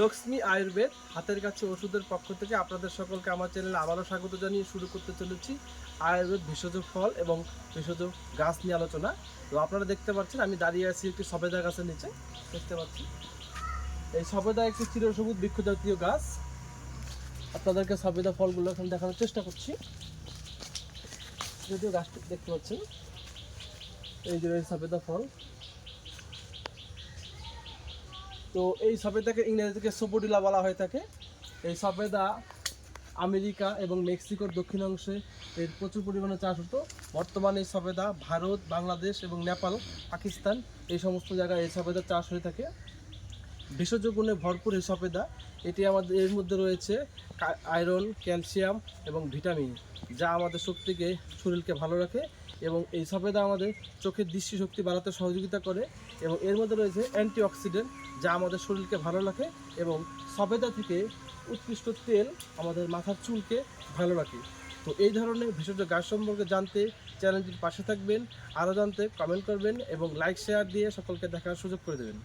লক্ষ্মী আয়ুর্বেদ, হাতের কাছে ওষুধের পক্ষ থেকে আপনাদের সকলকে আমার চ্যানেলে আবারও স্বাগত জানিয়ে শুরু করতে চলেছি। আয়ুর্বেদ, ভেষজ ফল এবং ভেষজ গাছ নিয়ে আলোচনা। তো আপনারা দেখতে পাচ্ছেন, আমি দাঁড়িয়ে আছি একটি সবেদা গাছের নিচে। দেখতে পাচ্ছি এই সবেদা একটি চিরসবুজ বৃক্ষ জাতীয় গাছ। আপনাদেরকে সবেদা ফলগুলো এখন দেখানোর চেষ্টা করছি। যদিও গাছটি দেখতে পাচ্ছেন। এই যে সবেদা ফল। তো এই সবেদাকে ইংরেজিতে সোপোডিলা বলা হয়ে থাকে। এই সবেদা আমেরিকা এবং মেক্সিকোর দক্ষিণ অংশে এর প্রচুর পরিমাণে চাষ হতো। বর্তমানে এই সবেদা ভারত, বাংলাদেশ এবং নেপাল, পাকিস্তান এই সমস্ত জায়গায় এই সবেদা চাষ হয়ে থাকে। ভেষজ গুণে ভরপুর এই সবেদা এটি আমাদের এর মধ্যে রয়েছে আয়রন, ক্যালসিয়াম এবং ভিটামিন, যা আমাদের শক্তিকে, শরীরকে ভালো রাখে। এবং এই সবেদা আমাদের চোখের দৃষ্টিশক্তি বাড়াতে সহযোগিতা করে এবং এর মধ্যে রয়েছে অ্যান্টিঅক্সিডেন্ট, যা আমাদের শরীরকে ভালো রাখে এবং সবেদা থেকে উৎকৃষ্ট তেল আমাদের মাথার চুলকে ভালো রাখে। তো এই ধরনের ভেষজ গাছ সম্পর্কে জানতে চ্যানেলটির পাশে থাকবেন, আরও জানতে কমেন্ট করবেন এবং লাইক, শেয়ার দিয়ে সকলকে দেখার সুযোগ করে দেবেন।